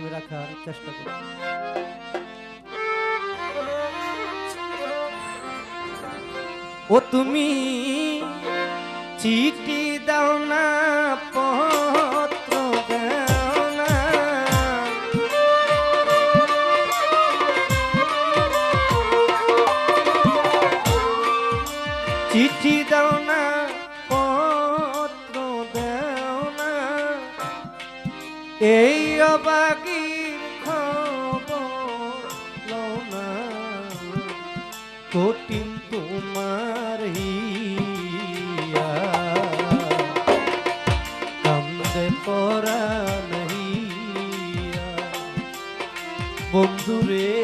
আমি রাখার চেষ্টা করি। ও তুমি, চিঠি দাও না, পত্র দাও না। চিঠি দাও না, পত্র দাও না। এই অবাগির কঠিন তোমার হিয়া কান্দে পরা বন্ধুরে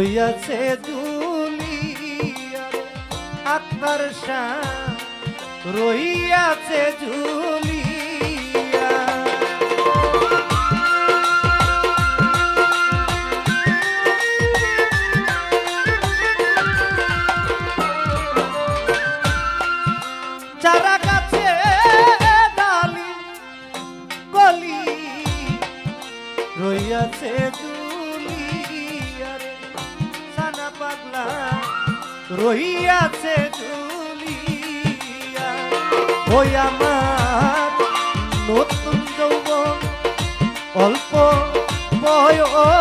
রইয়াছে দুলি আত্মার রইয়াছে ঝুলিয়া চারা গাছে ডালি কলি সানা পাগলা রইয়াছে দুলিয়া ওই আমার নতুন যৌবন অল্প বয়স।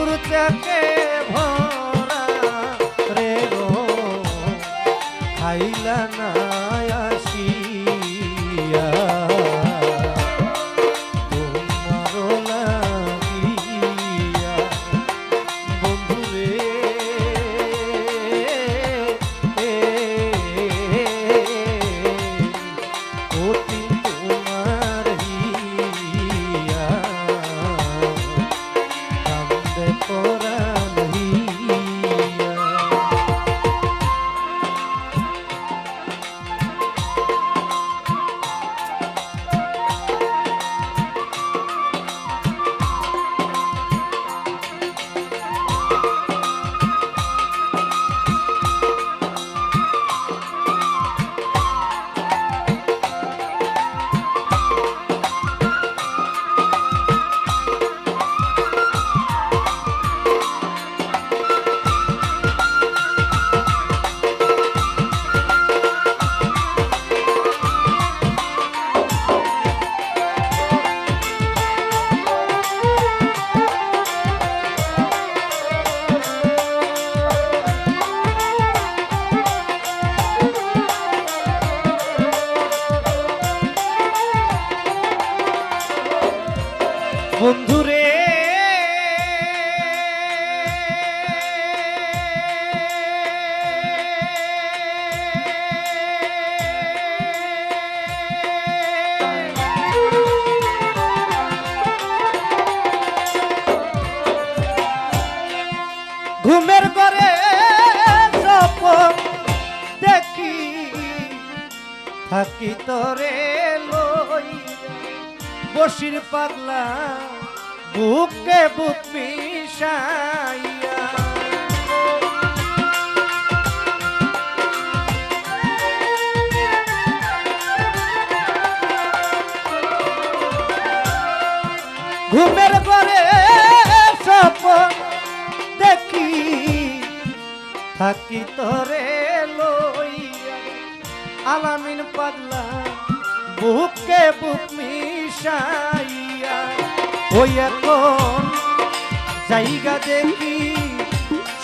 মধুর চাকে থাকি তরে লই। বসির পাগলা বুকে বুক মিশাইয়া। ঘুমের পরে সপ দেখি থাকি তোরে আলামিন পাগলা বুকে বুক মিশাইয়া ওই এখন জায়গা দেখি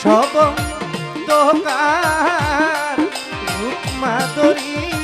সব দোকান রূপমা দরিয়া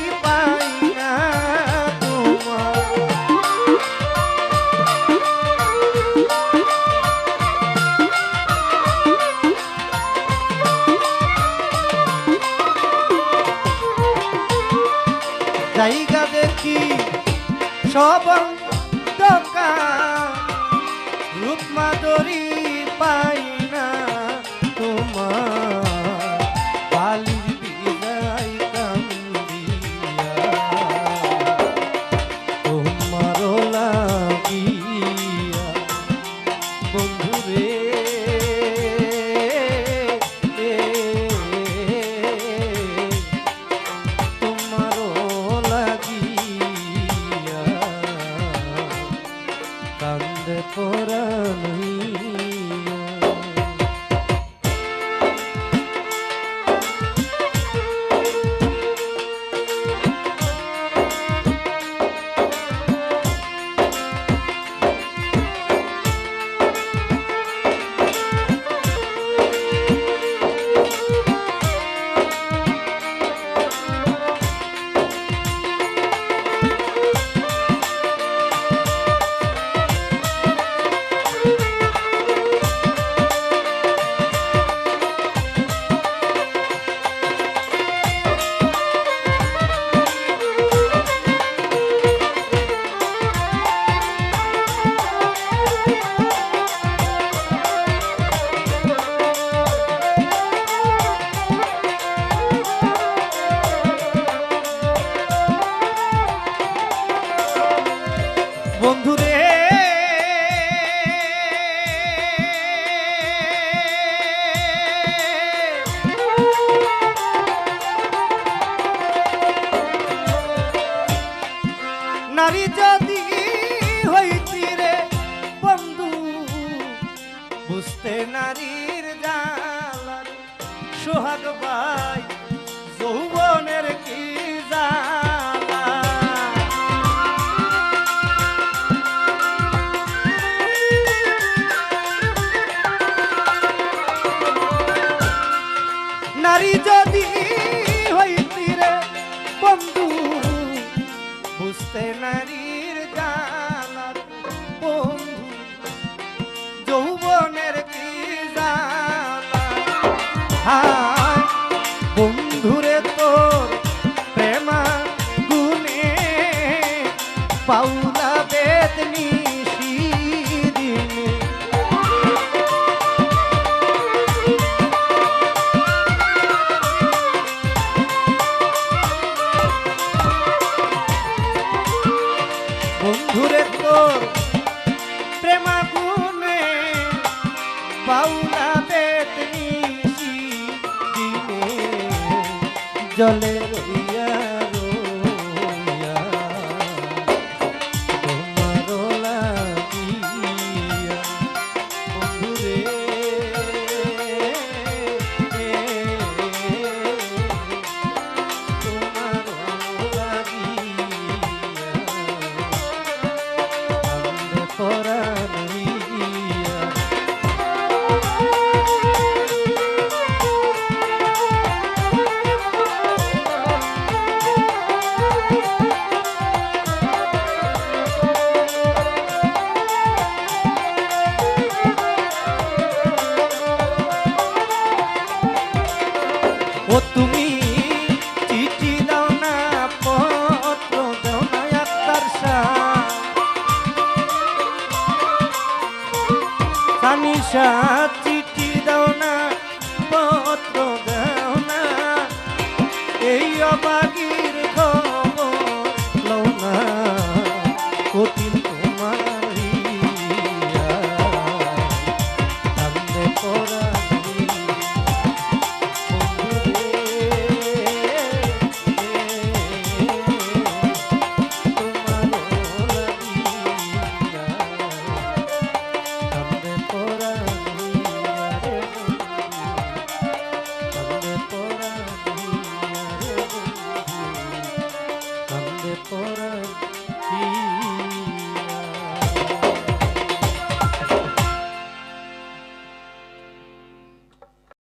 yo le ও তুমি